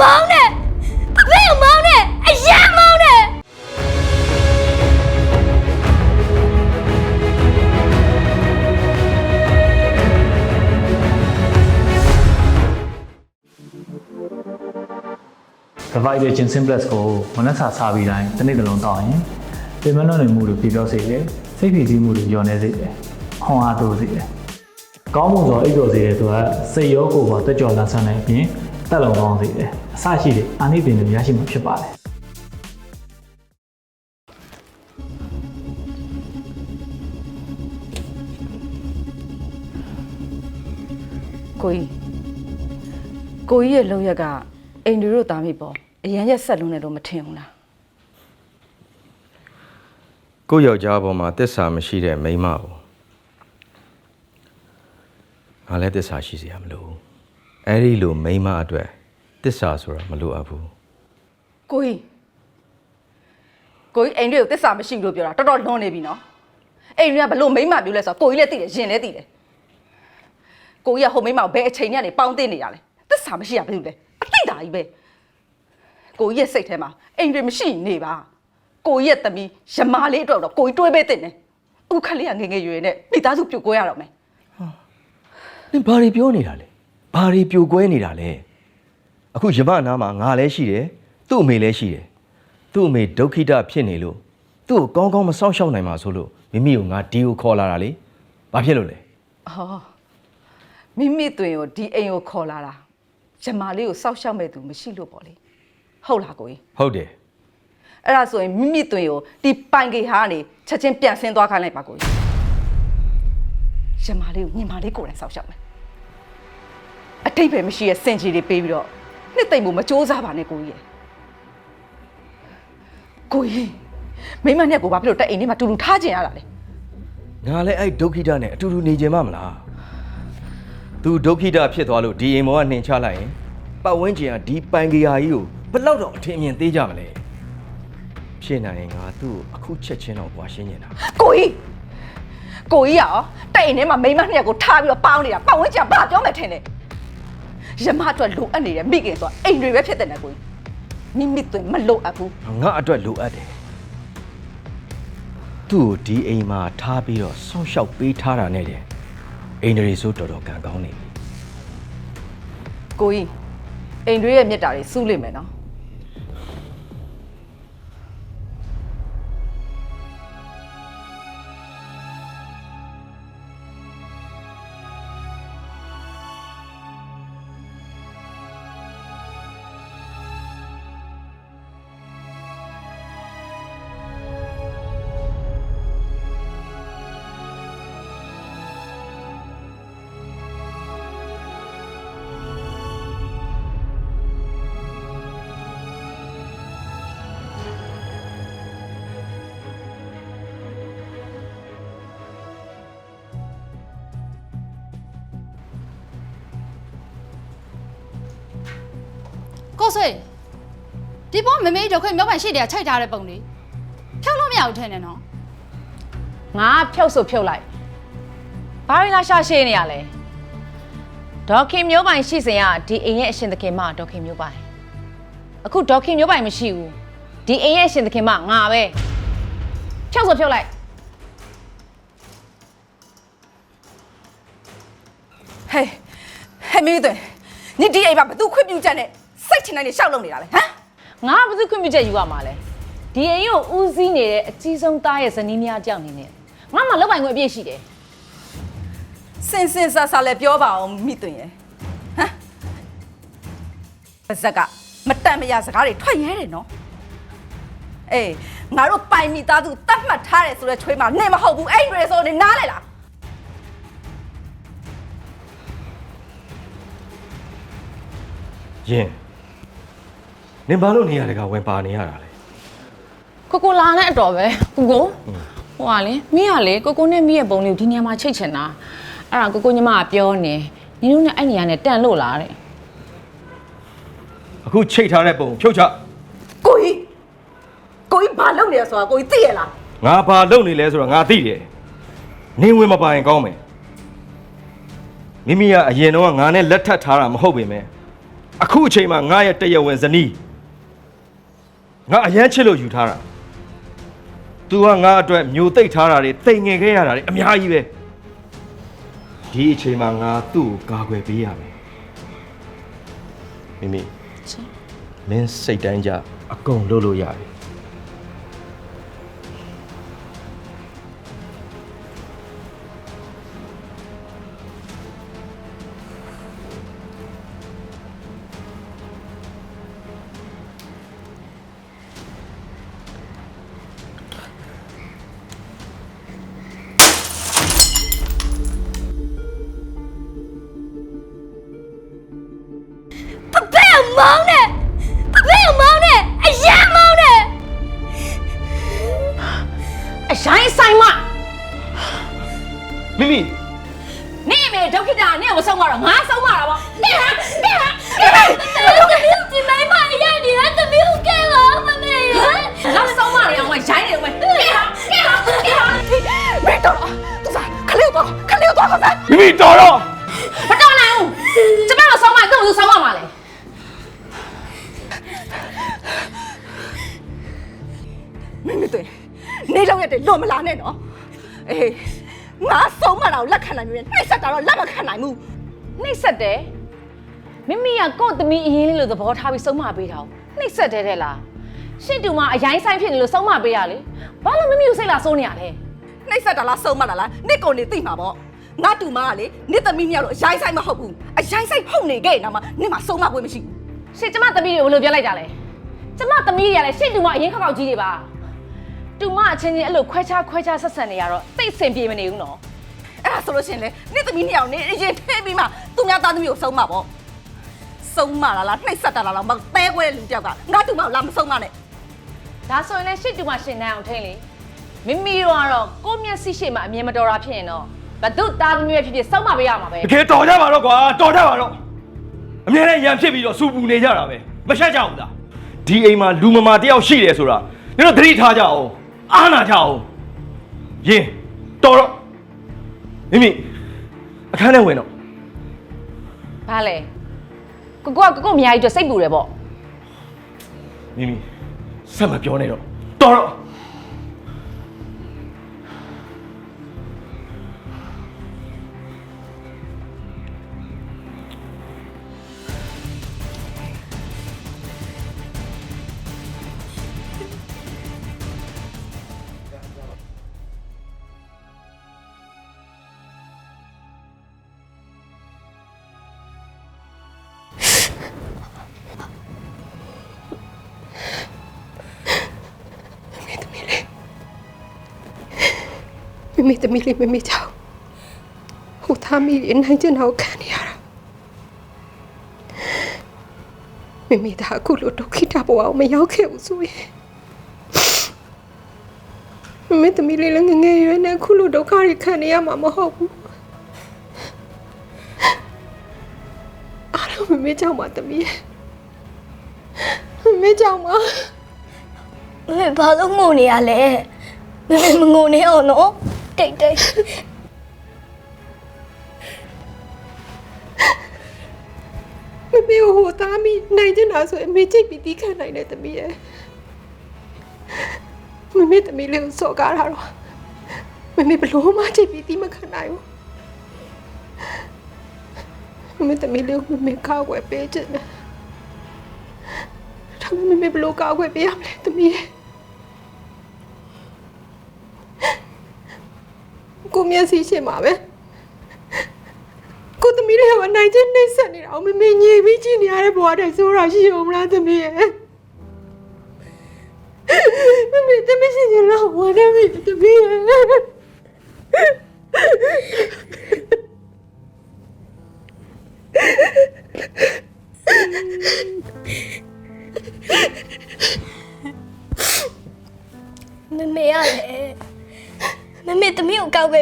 မောင်းနဲ့ဘယ်မောင်းနဲ့အရန်မောင်းနဲ့ Provider Gin Simplex ကိုမနက်စာစားပြီးတိုင်းတစ်နေ့တစ်လုံးတောက်ရင်ပြင်မလွန်နေမှုတွေပြပြောစေတယ်စိတ်ဖိစီးမှုတွေညော်နေစေတယ်ခွန်အားတိုးစေတယ်ကောင်းမှုဆိုအိပ်တော်စေတယ်ဆိုတာစိတ်ရောကိုယ်ပါတက်ကြော်လာဆန်းတဲ့အပြင်တက်လုံကောင်းစေတယ် အစရှိတဲ့အာနိသင်တွေရရှိမှာဖြစ်ပါတယ်ကိုကြီးကိုကြီးရဲ့လုံရက်ကအိမ်တွေတို့သားမိပေါ့အရန်ရက်ဆက်လုံးနဲ့လို့မထင်ဘူးလားကိုယ့်ယောက်ျားပေါ်မှာတစ္ဆာမရှိတဲ့မိန်းမကိုငါလည်းတစ္ဆာရှိစရာမလိုဘူးအဲ့ဒီလိုမိန်းမအတွက် တစ္ဆာဆိုတာမလိုအပ်ဘူးကိုကြီးကိုကြီးအိမ်တွေကိုတစ္ဆာမရှိဘူးလို့ပြောတာတော်တော်လွန်နေပြီနော်အိမ်တွေကဘလို့မိမ့်မပြူလဲဆိုတော့ကိုကြီးလည်းသိတယ်ရင်လည်းသိတယ်ကိုကြီးကဟိုမိမ့်မကိုဘယ်အချိန်နဲ့နေပေါင်းသိနေရလဲတစ္ဆာမရှိရဘူးလေအသိတာကြီးပဲကိုကြီးရဲ့စိတ်ထဲမှာအိမ်တွေမရှိရင်နေပါကိုကြီးရဲ့သမီးရမာလေးအတွက်တော့ကိုကြီးတွေးပေးတင်တယ်ဥခလေးကငယ်ငယ်ရွယ်ရွယ်နဲ့မိသားစုပြုတ်ကွဲရတော့မယ်နင်ဘာတွေပြောနေတာလဲဘာတွေပြိုကွဲနေတာလဲ အခုရမနာမှာငါလည်းရှိတယ်သူ့အမေလည်းရှိတယ်သူ့အမေဒုက္ခိတဖြစ်နေလို့သူ့ကိုကောင်းကောင်းမစောင့်ရှောက်နိုင်မှာဆိုလို့မိမိကိုငါဒီကိုခေါ်လာတာလေဘာဖြစ်လို့လဲအော်မိမိတွင်ကိုဒီအိမ်ကိုခေါ်လာတာဂျမာလေးကိုစောက်ရှောက်မဲ့သူမရှိလို့ပေါ့လေဟုတ်လားကိုကြီးဟုတ်တယ်အဲ့ဒါဆိုရင်မိမိတွင်ကိုဒီပိုင်ကေဟာကနေချက်ချင်းပြန်ဆင်းသွားခိုင်းလိုက်ပါကိုကြီးဂျမာလေးကိုညီမလေးကိုယ်တိုင်စောက်ရှောက်မယ်အတိတ်ပဲမရှိရဲ့စင်ကြီးတွေပေးပြီးတော့ နှစ်သိမ့်မှုမစ조사ပါနဲ့ကိုကြီးရဲ့ကိုကြီးမိမနဲ့ကိုဘာဖြစ်လို့တက်အိမ်ထဲမှာတူတူထားကျင်ရတာလဲငါလည်းအဲ့ဒုက္ခိတနဲ့အတူတူနေကြမှာမလားသူဒုက္ခိတဖြစ်သွားလို့ဒီအိမ်ပေါ်ကနှင်ချလိုက်ရင်ပတ်ဝန်းကျင်ကဒီပိုင်ကရာကြီးကိုဘယ်လောက်တော့အထင်အမြင်သေးကြမလဲဖြစ်နိုင်ရင်ငါသူ့ကိုအခုချက်ချင်းတော့ကွာရှင်းနေတာကိုကြီးကိုကြီးရောတဲ့အိမ်ထဲမှာမိန်းမနှစ်ယောက်ကိုထားပြီးတော့ပေါင်းနေတာပတ်ဝန်းကျင်ကဘာပြောမှထင်တယ် ရမအတွက်လိုအပ်နေတဲ့မိခင်ဆိုအိမ်တွေပဲဖြစ်တဲ့နဲ့ကိုကြီးမိမိသွင်းမလိုအပ်ဘူးငါအတွက်လိုအပ်တယ်သူ့ကိုဒီအိမ်မှာထားပြီးတော့ဆောင်းလျှောက်ပေးထားတာနဲ့တည်းအိမ်တွေဆိုတော်တော်ကံကောင်းနေပြီကိုကြီးအိမ်တွေရဲ့မြတ်တာတွေစူးလိမ့်မယ်နော် ကိုဆွေဒီပေါ်မမေးတော့ခွင့်မြောက်ပိုင်ရှိတယ်ချိုက်ထားတဲ့ပုံလေးဖြောက်လို့မရဘူးထင်တယ်နော်ငါဖြုတ်ဆိုဖြုတ်လိုက်ဘာရင်းလာရှာရှည်နေရလဲဒေါခင်မျိုးပိုင်ရှိစဉ်ကဒီအိမ်ရဲ့အရှင်သခင်မဒေါခင်မျိုးပိုင်အခုဒေါခင်မျိုးပိုင်မရှိဘူးဒီအိမ်ရဲ့အရှင်သခင်မငါပဲဖြုတ်ဆိုဖြုတ်လိုက်ဟဲ့ဟဲ့မိမိသွင်းညီဒီအိမ်မှာဘသူခွ င့်ပြုချက်နဲ့စိတ်ချနိုင်နေရှောက်လုံနေတာလဲဟမ်ငါဘာသူခွင့်ပြုချက်ယူရမှာလဲဒီအိမ်ကိုဦးစီးနေတဲ့အကြီးဆုံးသားရဲ့ဇနီးမယားကြောင့်နေနဲ့ငါမှလောက်ပိုင်ခွင့်အပြည့်ရှိတယ်စင်စင်ဆာဆာလည်းပြောပါအောင်မိသွင်းရယ်ဟမ်ပါဇက်ကမတန်မရစကားတွေထွက်ရဲတယ်နော်အေးငါတို့ပိုင်မိသားစုတတ်မှတ်ထားတယ်ဆိုတဲ့ချွေးမှာနေမဟုတ်ဘူးအဲ့ဒီဆိုနေနားလေလားယင် နင်ဘာလို့နေရတကဝင်ပါနေရတာလဲကိုကိုလာနဲ့အတော်ပဲကိုကိုဟိုကလေမိကလေကိုကိုနဲ့မိရဲ့ပုံလေးကိုဒီနေရာမှာချိတ်ချင်တာအဲ့ဒါကိုကိုညီမကပြောနေနင်တို့နဲ့အဲ့နေရာနဲ့တန်လို့လားတဲ့အခုချိတ်ထားတဲ့ပုံဖြုတ်ချကိုကြီးကိုကြီးဘာလုပ်နေရဆိုတာကိုကြီးသိရလားငါဘာလုပ်နေလဲဆိုတော့ငါသိတယ်နင်ဝင်မပိုင်ကောင်းမယ်မိမိကအရင်တော့ငါနဲ့လက်ထပ်ထားတာမဟုတ်ပေမဲ့အခုအချိန်မှာငါရဲ့တရားဝင်ဇနီး ငါအရန်ချစ်လို့ယူထားတာ तू ကငါအတွက်မျိုးသိပ်ထားတာတွေတိမ်ငယ်ခဲ့ရတာတွေအများကြီးပဲဒီအချိန်မှာငါသူ့ကိုကာကွယ်ပေးရမယ်မိမိမင်းစိတ်တိုင်းကြအကုန်လုပ်လို့ရတယ် မိမိနေမေဒုက္ခိတာနဲ့ကိုဆုံးမတော့ငါဆုံးမတာပေါ့နေဟာနေဟာဘလို့ကမျိုးဒီမိုင်းမအရန်ဒီလားတမီးကိုကဲပါမမေရငါဆုံးမနေအောင်မရိုင်းနေအောင်နေဟာနေဟာနေဟာမင်းတော့သူစားခလေးတော့ခလေးတော့ခစားမိမိတော်တော့မတော်နိုင်ဘူးကျမတို့ဆုံးမတော့သူဆုံးမမှာလေမင်းမသိနေလောက်ရက်တည်းလွတ်မလာနဲ့နော်အေး ငါဆုံးမတာကိုလက်ခံနိုင်ပြီနှိမ့်ဆက်တာတော့လက်မခံနိုင်ဘူးနှိပ်ဆက်တယ်မိမိကကို့သမီးအရင်လေးလို့သဘောထားပြီးဆုံးမပေးတာနှိပ်ဆက်တယ်တဲ့လားရှင့်တူမအရင်ဆိုင်ဖြစ်နေလို့ဆုံးမပေးရလေဘာလို့မိမိကိုစိတ်လာစိုးနေရလဲနှိမ့်ဆက်တာလားဆုံးမတာလားနစ်ကိုနေသိမှာပေါ့ငါတူမကလေနစ်သမီးမြောက်လို့အရင်ဆိုင်မဟုတ်ဘူးအရင်ဆိုင်ဟုတ်နေခဲ့နော်မနစ်မှာဆုံးမပွဲမရှိဘူးရှင့်ကျမသမီးတွေကိုဘယ်လိုပြောလိုက်ကြလဲကျမသမီးတွေကလည်းရှင့်တူမအရင်ခောက်ခောက်ကြီးတွေပါ တူမအချင်းချင်းအဲ့လိုခွဲခြားခွဲခြားဆက်ဆံနေရတော့သိပ်အဆင်ပြေမနေဘူးနော်အဲ့ဒါဆိုလို့ရှရင်လေနေ့သမီးနှစ်ယောက်နေအရင်ထဲပြီးမှသူများသားသမီးကိုဆုံးမပေါ့ဆုံးမလားလားနှိမ့်ဆက်တာလားလားမတဲခွဲတဲ့လူတယောက်ကငါတူမကိုလာမဆုံးမနဲ့ဒါဆိုရင်လည်းရှင့်တူမရှင်နိုင်အောင်ထိန်လေမိမိတို့ကတော့ကိုယ့်မျက်စိရှိမှအမြင်မတော်တာဖြစ်ရင်တော့ဘသူသားသမီးပဲဖြစ်ဖြစ်ဆုံးမပေးရမှာပဲတကယ်တော်ကြပါတော့ကွာတော်ကြပါတော့အမြဲတမ်းရံဖြစ်ပြီးတော့စူပူနေကြတာပဲမရှက်ကြဘူးလားဒီအိမ်မှာလူမမာတယောက်ရှိတယ်ဆိုတာနင်တို့သတိထားကြအောင် အားနာကြအောင်ယင်တော်တော့မိမိအခန်းထဲဝင်တော့ဘာလဲကိုကိုကကိုကိုအများကြီးအတွက်စိတ်ပူတယ်ပေါ့မိမိဆက်မပြောနဲ့တော့တော်တော့ မမေသမီးလေးမမေကြောက်ဟိုသားမီးရနိုင်ကျင်တော့ခံနေရတာမမေဒါအခုလိုဒုက္ခိတဘဝကိုမရောက်ခဲ့ဘူးဆိုရင်မမေသမီးလေးလည်းငယ်ငယ်ရွယ်နဲ့အခုလိုဒုက္ခတွေခံနေရမှာမဟုတ်ဘူးအားလုံးမမေကြောက်ပါသမီးမမေကြောက်ပါမမေဘာလို့ငိုနေရလဲမမေမငိုနေအောင်နော် တိတ်တိတ်မမေကိုဟိုသားမိနိုင်ကျင်တာဆိုရင်အမေချိတ်ပြီးတီးခံနိုင်တယ်သမီးရဲ့မမေသမီးလေးကိုစော်ကားတာတော့မမေဘလို့မှချိတ်ပြီးတီးမခံနိုင်ဘူးမမေသမီးလေးကိုမမေကောက်ွယ်ပေးချင်တယ်ဒါပေမဲ့မမေဘလို့ကောက်ွယ်ပေးရမလဲသမီးရဲ့ ကိုမျက်စိရှိမှာပဲကိုသမီးလေးကအနိုင်ချင်းနှိမ့်ဆက်နေတာအောင်မမေညင်ပြီးကြည့်နေရတဲ့ဘဝတည်းဆိုတာရှိအောင်မလားသမီးရဲ့မမေသမီးရှိချင်လားဝါနေပြီသမီးရဲ့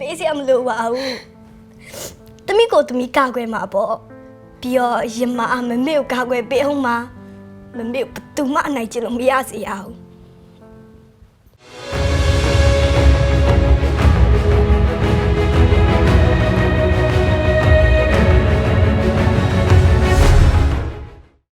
ပေးစရာမလိုပါဘူးတမီးကိုတမီးကောက်ွယ်မှာပေါ့ပြီးတော့ရင်မအမမေကိုကောက်ွယ်ပေးအောင်မှာမမေကိုဘယ်သူမှအနိုင်ကျင့်လို့မရစေရဘူး